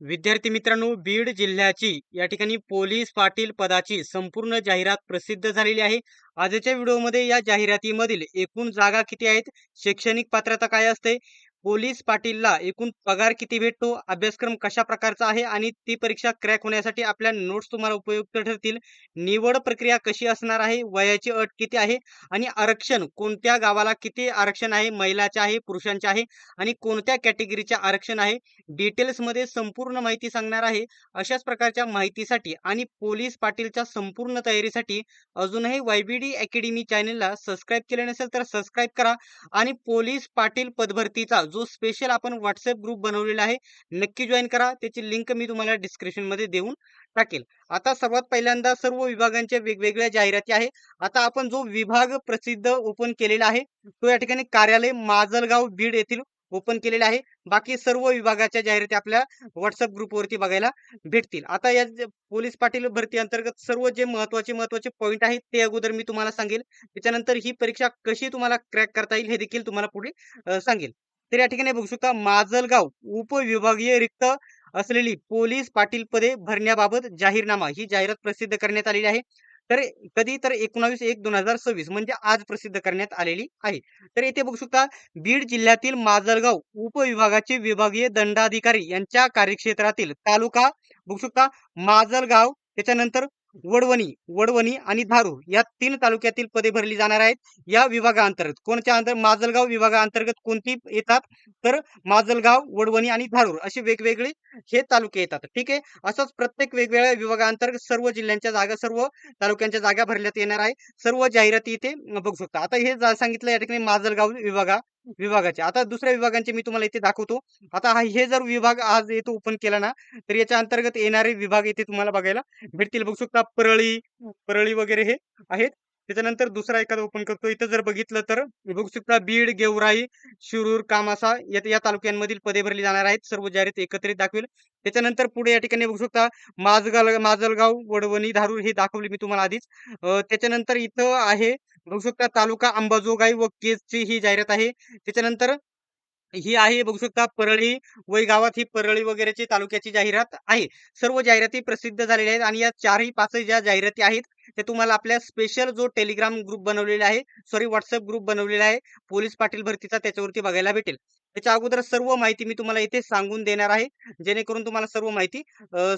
विद्यार्थी मित्रांनो बीड जिल्ह्याची या ठिकाणी पोलीस पाटील पदाची संपूर्ण जाहिरात प्रसिद्ध झालेली आहे. आजच्या व्हिडिओमध्ये या जाहिरातीमधील एकूण जागा किती आहेत? शैक्षणिक पात्रता काय असते? पोलीस पाटीलला एकूण पगार किती भेटतो? अभ्यासक्रम कशा प्रकारचा आहे? आणि ती परीक्षा क्रॅक होण्यासाठी आपल्या नोट्स तुम्हाला उपयुक्त ठरतील. निवड प्रक्रिया कशी असणार आहे? वयाची अट किती आहे? आणि आरक्षण कोणत्या गावाला किती आरक्षण आहे? महिलाचे आहे? पुरुषांचे आहे? आणि कोणत्या कॅटेगरीचे आरक्षण आहे? डिटेल्समध्ये संपूर्ण माहिती सांगणार आहे. अशाच प्रकारच्या माहितीसाठी आणि पोलीस पाटीलच्या संपूर्ण तयारीसाठी अजूनही वायबीडी अकॅडमी चॅनेलला सबस्क्राईब केले नसेल तर सबस्क्राईब करा. आणि पोलीस पाटील पदभरतीचा जो स्पेशल आपण व्हॉट्सअप ग्रुप बनवलेला आहे नक्की जॉईन करा. त्याची लिंक मी तुम्हाला डिस्क्रिप्शनमध्ये देऊन टाकेल. आता सर्वात पहिल्यांदा सर्व विभागांच्या वेगवेगळ्या जाहिराती आहे. आता आपण जो विभाग प्रसिद्ध ओपन केलेला आहे तो या ठिकाणी कार्यालय माजलगाव बीड येथील ओपन केलेले आहे. बाकी सर्व विभागाच्या जाहिराती आपल्या व्हॉट्सअप ग्रुपवरती बघायला भेटतील. आता या पोलीस पाटील भरती अंतर्गत सर्व जे महत्त्वाचे महत्त्वाचे पॉईंट आहेत ते अगोदर मी तुम्हाला सांगेल. त्याच्यानंतर ही परीक्षा कशी तुम्हाला क्रॅक करता येईल हे देखील तुम्हाला पुढे सांगेल. तर या ठिकाणी बघू शकता माजलगाव उपविभागीय रिक्त असलेली पोलीस पाटील पदे भरण्याबाबत जाहीरनामा. ही जाहिरात प्रसिद्ध करण्यात आलेली आहे. तर कधी तर एकोणावीस एक दोन हजार सव्वीस म्हणजे आज प्रसिद्ध करण्यात आलेली आहे. तर येथे बघू शकता बीड जिल्ह्यातील माजलगाव उपविभागाचे विभागीय दंडाधिकारी यांच्या कार्यक्षेत्रातील तालुका बघू शकता माजलगाव त्याच्यानंतर वडवणी वडवणी आणि धारूर या तीन तालुक्यातील पदे भरली जाणार आहेत या विभागाअंतर्गत कोणत्या अंतर माजलगाव विभागाअंतर्गत कोणती येतात? तर माजलगाव वडवणी आणि धारूर असे वेगवेगळे हे तालुके येतात. ठीक आहे? असंच प्रत्येक वेगवेगळ्या विभागाअंतर्गत सर्व जिल्ह्यांच्या जागा सर्व तालुक्यांच्या जागा भरण्यात येणार आहे. सर्व जाहिराती इथे बघू शकता. आता हे सांगितलं या ठिकाणी माजलगाव विभागा विभागाचे. आता दुसऱ्या विभागांचे मी तुम्हाला इथे दाखवतो. आता हा हे जर विभाग आज इथे ओपन केला ना तर याच्या अंतर्गत येणारे विभाग इथे तुम्हाला बघायला भेटतील. बघू शकता परळी परळी वगैरे हे आहेत. त्याच्यानंतर दुसरा एखादा ओपन करतो. इथं जर बघितलं तर बघू शकता बीड गेवराई शिरूर कामासा या या तालुक्यांमधील पदे भरली जाणार आहेत. सर्व जाहिरात एकत्रित दाखवेल. त्याच्यानंतर पुढे या ठिकाणी बघू शकता माजगाव माजलगाव वडवणी धारूर हे दाखवले मी तुम्हाला आधीच. त्याच्यानंतर इथं आहे बघू शकता तालुका अंबाजोगाई व केजची ही जाहिरात आहे. त्याच्यानंतर ही आहे बघू शकता परळी वैगावात ही परळी वगैरेची तालुक्याची जाहिरात आहे. सर्व जाहिराती प्रसिद्ध झालेल्या आहेत आणि या चारही पाच ज्या जाहिराती आहेत ते तुम्हाला आपल्या स्पेशल जो टेलिग्राम ग्रुप बनवलेला आहे सॉरी व्हॉट्सअप ग्रुप बनवलेला आहे पोलीस पाटील भरतीचा त्याच्यावरती बघायला भेटेल. त्याच्या अगोदर सर्व माहिती मी तुम्हाला इथे सांगून देणार आहे जेणेकरून तुम्हाला सर्व माहिती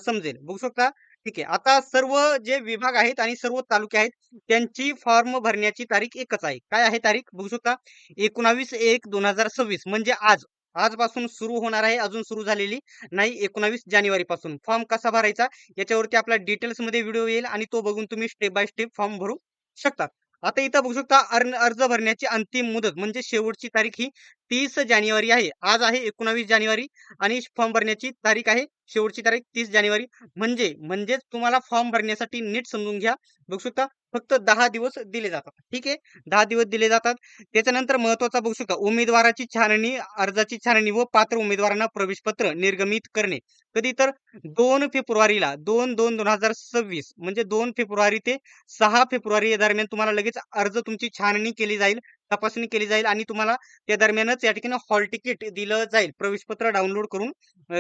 समजेल. बघू शकता ठीक आहे. आता सर्व जे विभाग आहेत आणि सर्व तालुके आहेत त्यांची फॉर्म भरण्याची तारीख एकच आहे. काय आहे तारीख? बघू शकता. एकोणावीस एक दोन हजार सव्वीस म्हणजे आज. आजपासून सुरू होणार आहे अजून सुरू झालेली नाही एकोणावीस जानेवारी पासून. फॉर्म कसा भरायचा? याच्यावरती आपला डिटेल्समध्ये व्हिडिओ येईल आणि तो बघून तुम्ही स्टेप बाय स्टेप फॉर्म भरू शकता. आता इथं बघू शकता अर्ज भरण्याची अंतिम मुदत म्हणजे शेवटची तारीख ही तीस जानेवारी आहे. आज आहे एकोणावीस जानेवारी आणि फॉर्म भरण्याची तारीख आहे शेवटची तारीख तीस जानेवारी. म्हणजे म्हणजेच तुम्हाला फॉर्म भरण्यासाठी नीट समजून घ्या. बघू शकता फक्त दहा दिवस दिले जातात. ठीक आहे? दहा दिवस दिले जातात. त्याच्यानंतर महत्त्वाचा बघू शकता उमेदवाराची छाननी अर्जाची छाननी व पात्र उमेदवारांना प्रवेशपत्र निर्गमित करणे. कधी तर दोन फेब्रुवारीला दोन दोन दोन हजार सव्वीस म्हणजे दोन फेब्रुवारी ते सहा फेब्रुवारी या दरम्यान तुम्हाला लगेच अर्ज तुमची छाननी केली जाईल. तपासणी केली जाईल आणि तुम्हाला त्या दरम्यानच या ठिकाणी हॉल तिकीट दिलं जाईल. प्रवेशपत्र डाउनलोड करून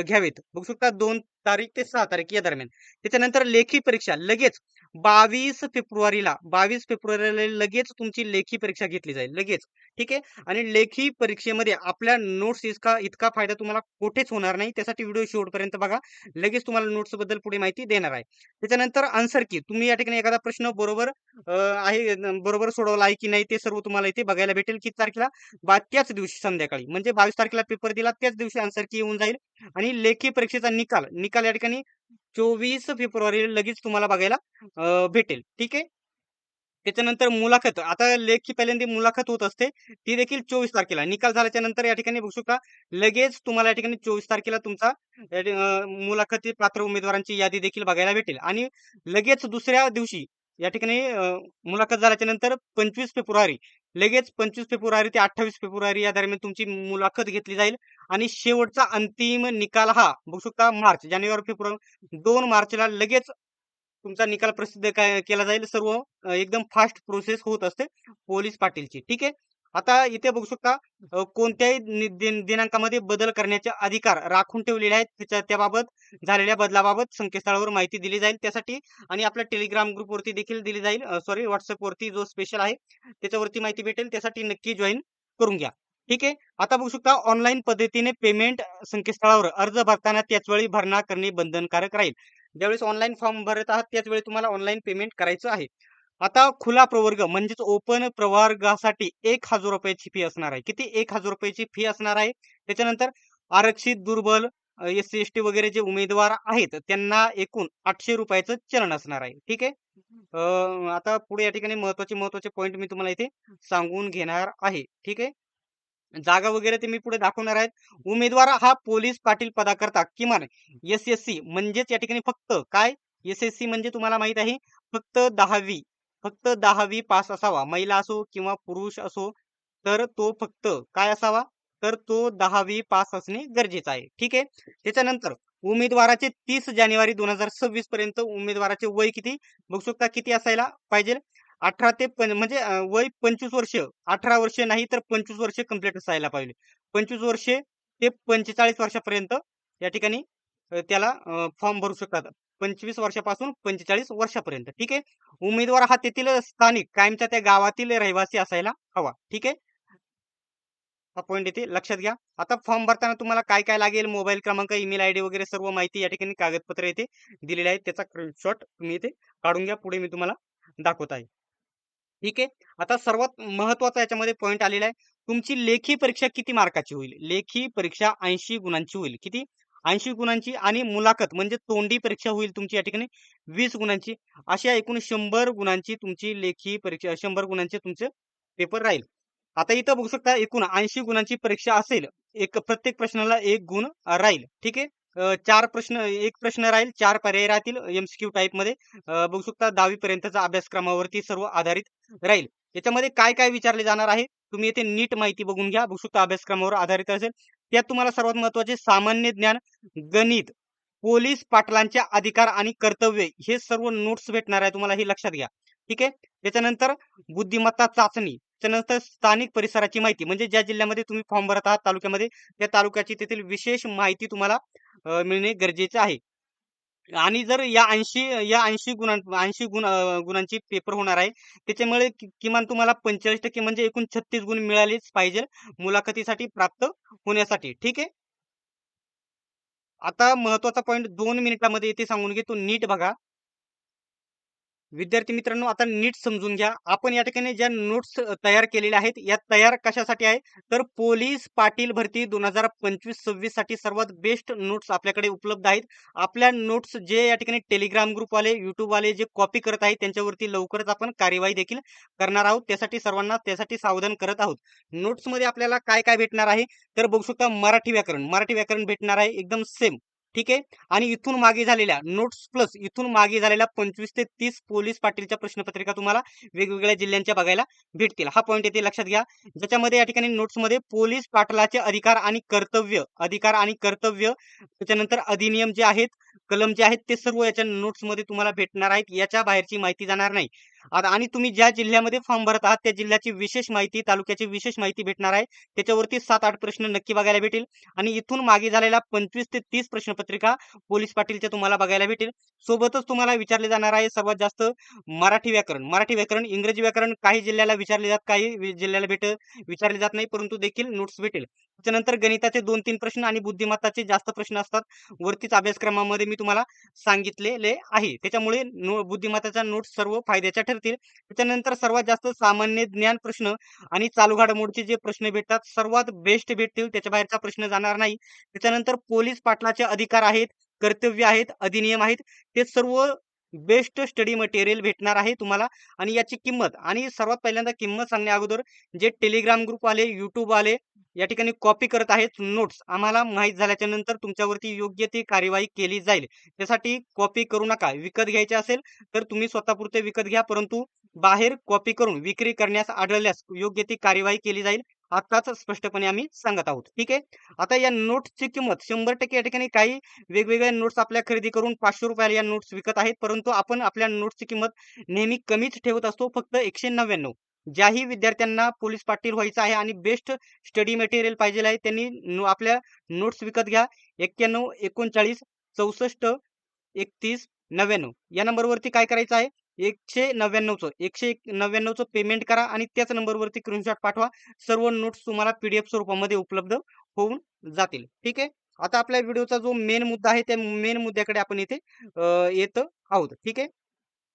घ्यावेत. बघू शकता दोन तारीख ते सहा तारीख या दरम्यान. त्याच्यानंतर लेखी परीक्षा लगेच बावीस फेब्रुवारीला बावीस फेब्रुवारीला लगेच तुमची लेखी परीक्षा घेतली जाईल लगेच. ठीक आहे? आणि लेखी परीक्षेमध्ये आपल्या नोट्स इतका इतका फायदा तुम्हाला कुठेच होणार नाही. त्यासाठी व्हिडिओ शेवटपर्यंत बघा. लगेच तुम्हाला नोट्सबद्दल पुढे माहिती देणार आहे. त्याच्यानंतर आन्सर की तुम्ही या ठिकाणी एखादा प्रश्न बरोबर आहे बरोबर सोडवला आहे की नाही ते सर्व तुम्हाला इथे बघायला भेटेल. किती तारखेला? बा त्याच दिवशी संध्याकाळी. म्हणजे बावीस तारखेला पेपर दिला त्याच दिवशी आन्सर की येऊन जाईल. आणि लेखी परीक्षेचा निकाल निकाल या ठिकाणी चोवीस फेब्रुवारी लगेच तुम्हाला बघायला भेटेल. ठीक आहे? त्याच्यानंतर मुलाखत. आता लेखी पहिल्यांदा मुलाखत होत असते. ती देखील चोवीस तारखेला. निकाल झाल्याच्यानंतर या ठिकाणी बघू शकता लगेच तुम्हाला या ठिकाणी चोवीस तारखेला तुमचा मुलाखती पात्र उमेदवारांची यादी देखील बघायला भेटेल. आणि लगेच दुसऱ्या दिवशी या ठिकाणी मुलाखत झाल्याच्यानंतर पंचवीस फेब्रुवारी लगेच पंचवीस फेब्रुवारी ते अठ्ठावीस फेब्रुवारी या दरम्यान तुमची मुलाखत घेतली जाईल. आणि शेवटचा अंतिम निकाल हा बघू शकता मार्च जानेवारी फेब्रुवारी दोन मार्चला लगेच तुमचा निकाल प्रसिद्ध केला जाईल सर्व एकदम फास्ट प्रोसेस होत असते पोलीस पाटीलची ठीक आहे आता इथे बघू शकता कोणत्याही दिनांकामध्ये बदल करण्याचे अधिकार राखून ठेवलेले आहेत. त्याच्या त्याबाबत झालेल्या बदलाबाबत संकेतस्थळावर माहिती दिली जाईल. त्यासाठी आणि आपल्या टेलिग्राम ग्रुपवरती देखील दिली जाईल. सॉरी व्हॉट्सअपवरती जो स्पेशल आहे त्याच्यावरती माहिती भेटेल. त्यासाठी नक्की जॉईन करून घ्या. ठीक आहे. आता बघू शकता ऑनलाईन पद्धतीने पेमेंट संकेतस्थळावर अर्ज भरताना त्याच वेळी भरणा करणे बंधनकारक राहील. ज्यावेळेस ऑनलाईन फॉर्म भरत आहात त्याच वेळी तुम्हाला ऑनलाईन पेमेंट करायचं आहे. आता खुला प्रवर्ग म्हणजेच ओपन प्रवर्गासाठी एक हजार रुपयाची फी असणार आहे. किती? एक हजार रुपयाची फी असणार आहे. त्याच्यानंतर आरक्षित, दुर्बल, एस-सी, एस-टी वगैरे जे उमेदवार आहेत त्यांना एकूण आठशे रुपयाचं चलन असणार आहे. ठीक आहे. आता पुढे या ठिकाणी महत्त्वाचे महत्त्वाचे पॉईंट मी तुम्हाला इथे सांगून घेणार आहे. ठीक आहे. जागा वगैरे ते मी पुढे दाखवणार आहेत. उमेदवार हा पोलीस पाटील पदाकरता किमान एस-एस-सी म्हणजेच या ठिकाणी फक्त काय? एस-एस-सी म्हणजे तुम्हाला माहीत आहे फक्त 10वी फक्त 10वी पास असावा. महिला असो किंवा पुरुष असो तर तो फक्त काय असावा? तर तो 10वी पास असणे गरजेचं आहे. ठीक आहे. त्याच्यानंतर उमेदवाराचे तीस जानेवारी 2026 पर्यंत उमेदवाराचे वय किती? बघू शकता किती असायला पाहिजे? 18 ते म्हणजे वय 25 वर्ष, 18 वर्ष नाही तर 25 वर्ष कंप्लीट असायला पाहिजे. 25 वर्षे ते 45 वर्षापर्यंत या ठिकाणी त्याला फॉर्म भरू शकतात. 25 वर्षापासून 45 वर्षापर्यंत. ठीक आहे. उमेदवार हा तेथील स्थानिक कायमच्या त्या गावातील रहिवासी असायला हवा. ठीक आहे. हा पॉइंट येथे लक्षात घ्या. आता फॉर्म भरताना तुम्हाला काय-काय लागेल? मोबाईल क्रमांक, ईमेल आयडी वगैरे सर्व माहिती या ठिकाणी कागदपत्र येथे दिलेली आहे त्याचा स्क्रीनशॉट तुम्ही इथे काढून घ्या. पुढे मी तुम्हाला दाखवत आहे. ठीक आहे. आता सर्वात महत्त्वाचा याच्यामध्ये पॉईंट आलेला आहे. तुमची लेखी परीक्षा किती मार्काची होईल? लेखी परीक्षा 80 गुणांची होईल. किती? 80 गुणांची आणि मुलाखत म्हणजे तोंडी परीक्षा होईल तुमची या ठिकाणी वीस गुणांची. अशा एकूण शंभर गुणांची तुमची लेखी परीक्षा शंभर गुणांचे तुमचे पेपर राहील. आता इथं बघू शकता एकूण 80 गुणांची परीक्षा असेल. एक प्रत्येक प्रश्नाला एक गुण राहील. ठीक आहे. चार प्रश्न एक प्रश्न राहील. चार पर्याय राहतील एमसीक्यू टाइपमध्ये बघू शकता 10वी पर्यंतचा अभ्यासक्रमावरती सर्व आधारित राहील. याच्यामध्ये काय-काय विचारले जाणार आहे? तुम्ही येथे नीट माहिती बघून घ्या. बघू शकता अभ्यासक्रमावर आधारित असेल. त्यात तुम्हाला सर्वात महत्त्वाचे सामान्य ज्ञान, गणित, पोलीस पाटलांचे अधिकार आणि कर्तव्य हे सर्व नोट्स भेटणार आहे तुम्हाला हे लक्षात घ्या. ठीक आहे. त्याच्यानंतर बुद्धिमत्ता चाचणी, त्याच्यानंतर स्थानिक परिसराची माहिती म्हणजे ज्या जिल्ह्यामध्ये तुम्ही फॉर्म भरत आहात तालुक्यामध्ये, त्या तालुक्याची तेथील विशेष माहिती तुम्हाला मिळणे गरजेचे आहे. आणि जर या 80 या 80 गुणां 80 गुण गुणांची पेपर होणार आहे. त्याच्यामुळे कि किमान तुम्हाला 45% म्हणजे एकूण 36 गुण मिळालेच पाहिजे मुलाखतीसाठी प्राप्त होण्यासाठी. ठीक आहे. आता महत्त्वाचा पॉईंट दोन मिनिटामध्ये इथे सांगून घेतो. नीट बघा. विद्यार्थी मित्रांनो, आता नीट समजून घ्या. आपण या ठिकाणी ज्या नोट्स तयार केलेल्या आहेत, या तयार कशासाठी आहे? तर पोलीस पाटील भरती 2025-26 साठी सर्वात बेस्ट नोट्स आपल्याकडे उपलब्ध आहेत. आपल्या नोट्स जे या ठिकाणी टेलिग्राम ग्रुपवाले, युट्यूबवाले जे कॉपी करत आहेत, त्यांच्यावरती लवकरच आपण कार्यवाही देखील करणार आहोत. त्यासाठी सर्वांना त्यासाठी सावधान करत आहोत. नोट्समध्ये आपल्याला काय-काय भेटणार आहे? तर बघू शकता मराठी व्याकरण, मराठी व्याकरण भेटणार आहे एकदम सेम. ठीक आहे. आणि इथून मागे झालेल्या नोट्स प्लस इथून मागे झालेल्या 25 ते तीस पोलीस पाटीलच्या प्रश्नपत्रिका तुम्हाला वेगवेगळ्या जिल्ह्यांच्या बघायला भेटतील. हा पॉईंट येथे लक्षात घ्या. ज्याच्यामध्ये या ठिकाणी नोट्समध्ये पोलीस पाटलाचे अधिकार आणि कर्तव्य, अधिकार आणि कर्तव्य, त्याच्यानंतर अधिनियम जे आहेत, कलम जे आहेत, ते सर्व याच्या नोट्समध्ये तुम्हाला भेटणार आहेत. याच्या बाहेरची माहिती जाणार नाही. आता आणि तुम्ही ज्या जिल्ह्यामध्ये फॉर्म भरत आहात, त्या जिल्ह्याची विशेष माहिती, तालुक्याची विशेष माहिती भेटणार आहे. त्याच्यावरती 7-8 प्रश्न नक्की बघायला भेटेल आणि इथून मागे झालेल्या 25 ते तीस प्रश्नपत्रिका पोलीस पाटीलच्या तुम्हाला बघायला भेटेल. सोबतच तुम्हाला विचारले जाणार आहे सर्वात जास्त मराठी व्याकरण. मराठी व्याकरण, इंग्रजी व्याकरण काही जिल्ह्याला विचारले जात काही जिल्ह्याला भेट विचारले जात नाही, परंतु देखील नोट्स भेटेल. त्याच्यानंतर गणिताचे 2-3 प्रश्न आणि बुद्धिमत्ताचे जास्त प्रश्न असतात. वरतीच अभ्यासक्रमामध्ये मी तुम्हाला सांगितलेले आहे. त्याच्यामुळे नो बुद्धिमत्ताच्या नोट सर्व फायद्याच्या ठरतील. त्याच्यानंतर सर्वात जास्त सामान्य ज्ञान प्रश्न आणि चालू घाडमोडचे जे प्रश्न भेटतात, सर्वात बेस्ट भेटतील. त्याच्या बाहेरचा प्रश्न जाणार नाही. त्याच्यानंतर पोलीस पाटलाचे अधिकार आहेत, कर्तव्य आहेत, अधिनियम आहेत. ते सर्व बेस्ट स्टडी मटेरियल भेटणार आहे तुम्हाला आणि याची किंमत आणि सर्वात पहिल्यांदा किंमत सांगण्या अगोदर जे टेलिग्राम ग्रुपवाले, आले या ठिकाणी कॉपी करत आहेत नोट्स, आम्हाला माहीत झाल्याच्यानंतर तुमच्यावरती योग्य ती कार्यवाही केली जाईल. त्यासाठी कॉपी करू नका. विकत घ्यायचे असेल तर तुम्ही स्वतःपुरते विकत घ्या, परंतु बाहेर कॉपी करून विक्री करण्यास आढळल्यास योग्य ती कार्यवाही केली जाईल. आताच स्पष्टपणे आम्ही सांगत आहोत. ठीक आहे. आता या नोट्सची किंमत 100% या ठिकाणी काही वेगवेगळ्या नोट्स आपल्या खरेदी करून पाचशे रुपयाला या नोट्स विकत आहेत. परंतु आपण आपल्या नोट्सची किंमत नेहमी कमीच ठेवत असतो. फक्त 199 ज्याही विद्यार्थ्यांना पोलीस पाटील व्हायचं आहे आणि बेस्ट स्टडी मटेरियल पाहिजे आहे त्यांनी आपल्या नोट्स विकत घ्या. एक्क्याण्णव एकोणचाळीस चौसष्ट एकतीस नव्याण्णव. या नंबरवरती काय करायचं आहे? एकशे नव्याण्णवचं. एकशे एक नव्याण्णवचं पेमेंट करा आणि त्याच नंबरवरती स्क्रीनशॉट पाठवा. सर्व नोट्स तुम्हाला पीडीएफ स्वरूपामध्ये उपलब्ध होऊन जातील. ठीक आहे? आता आपल्या व्हिडिओचा जो मेन मुद्दा आहे त्या मेन मुद्द्याकडे आपण इथे येत आहोत. ठीक आहे?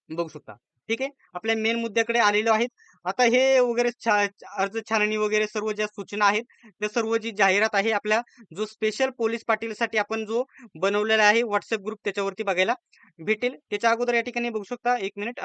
बघू शकता. ठीक आहे? आपल्या मेन मुद्द्याकडे आलेलो आहेत. आता हे वगैरे छा- अर्ज छाननी वगैरे सर्व ज्या सूचना आहेत त्या सर्व जी जाहिरात आहे आपल्या जो स्पेशल पोलीस पाटीलसाठी आपण जो बनवलेला आहे व्हॉट्सअप ग्रुप त्याच्यावरती बघायला भेटेल. त्याच्या अगोदर या ठिकाणी बघू शकता एक मिनिट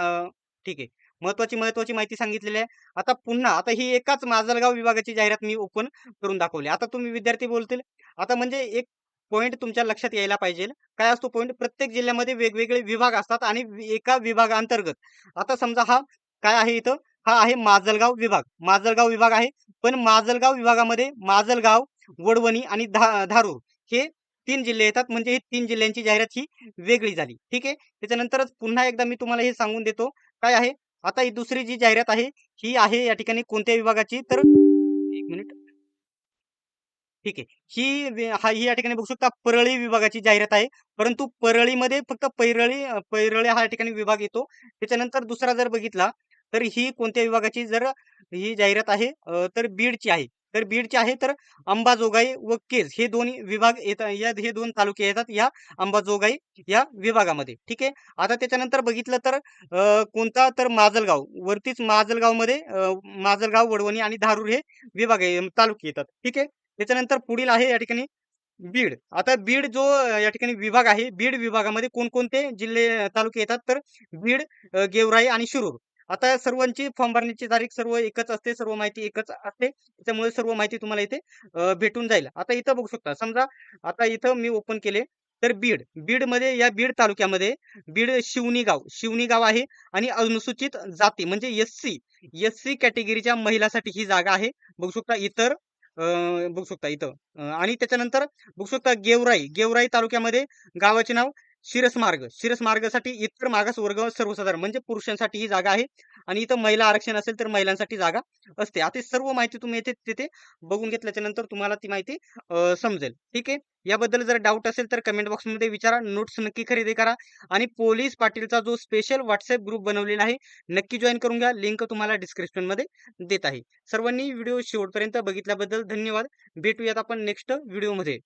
ठीक आहे. महत्वाची महत्वाची माहिती सांगितलेली आहे. आता पुन्हा आता ही एकाच माजलगाव विभागाची जाहिरात मी ओपन करून दाखवली. आता तुम्ही विद्यार्थी बोलतील. आता म्हणजे एक पॉईंट तुमच्या लक्षात यायला पाहिजे. काय असतो पॉईंट प्रत्येक जिल्ह्यामध्ये वेगवेगळे विभाग असतात आणि एका विभागांतर्गत. आता समजा हा काय आहे इथं? हा आहे माजलगाव विभाग. माजलगाव विभाग आहे. पण माजलगाव विभागामध्ये माजलगाव वडवणी आणि धा धारूर हे तीन जिल्हे येतात. म्हणजे हे तीन जिल्ह्यांची जाहिरात ही वेगळी झाली. ठीक आहे? त्याच्यानंतरच पुन्हा एकदा मी तुम्हाला हे सांगून देतो. काय आहे? आता ही दुसरी जी जाहिरात आहे ही आहे या ठिकाणी कोणत्या विभागाची? तर एक मिनिट. ठीक आहे. ही हा ही या ठिकाणी बघू शकता परळी विभागाची जाहिरात आहे. परंतु परळीमध्ये फक्त पैरळी पैरळी हा या ठिकाणी विभाग येतो. त्याच्यानंतर दुसरा जर बघितला तर ही कोणत्या विभागाची जर ही जाहिरात आहे अ, तर बीडची आहे. तर बीडची आहे तर अंबाजोगाई व केज हे दोन विभाग येतात या हे दोन तालुके येतात या अंबाजोगाई या विभागामध्ये. ठीक आहे. आता त्याच्यानंतर बघितलं तर अ, कोणता तर माजलगाव वरतीच माजलगावमध्ये अ, माजलगाव वडवणी आणि धारूर हे विभाग आहे तालुके येतात. ठीक आहे. त्याच्यानंतर पुढील आहे या ठिकाणी बीड. आता बीड जो या ठिकाणी विभाग आहे बीड विभागामध्ये कोणकोणते जिल्हे तालुके येतात? तर बीड गेवराई आणि शिरूर. आता सर्वांची फॉर्म भरण्याची तारीख सर्व एकच असते सर्व माहिती एकच असते. त्याच्यामुळे सर्व माहिती तुम्हाला इथे भेटून जाईल. आता इथं बघू शकता समजा आता इथं मी ओपन केले तर बीड. बीडमध्ये या बीड तालुक्यामध्ये बीड शिवनी गाव शिवनी गाव आहे आणि अनुसूचित जाती म्हणजे एस सी. एस सी कॅटेगरीच्या महिलासाठी ही जागा आहे. बघू शकता इतर बघू शकता इथं. आणि त्याच्यानंतर बघू शकता गेवराई गेवराई तालुक्यामध्ये गावाचे नाव शिरस मार्ग शिरस मार्गासाठी इतर मागास वर्ग सर्वसाधारण म्हणजे पुरुषांसाठी ही जागा आहे आणि इथं महिला आरक्षण असेल तर महिलांसाठी जागा असते. आता सर्व माहिती तुम्ही येथे तिथे बघून घेतल्याच्या नंतर तुम्हाला ती माहिती समजेल. ठीक आहे? याबद्दल जर डाऊट असेल तर कमेंट बॉक्समध्ये विचारा नोट्स नक्की खरेदी करा आणि पोलीस पाटीलचा जो स्पेशल व्हॉट्सअप ग्रुप बनवलेला आहे नक्की जॉईन करून घ्या. लिंक तुम्हाला डिस्क्रिप्शनमध्ये देत आहे. सर्वांनी व्हिडिओ शेवटपर्यंत बघितल्याबद्दल धन्यवाद. भेटूयात आपण नेक्स्ट व्हिडिओमध्ये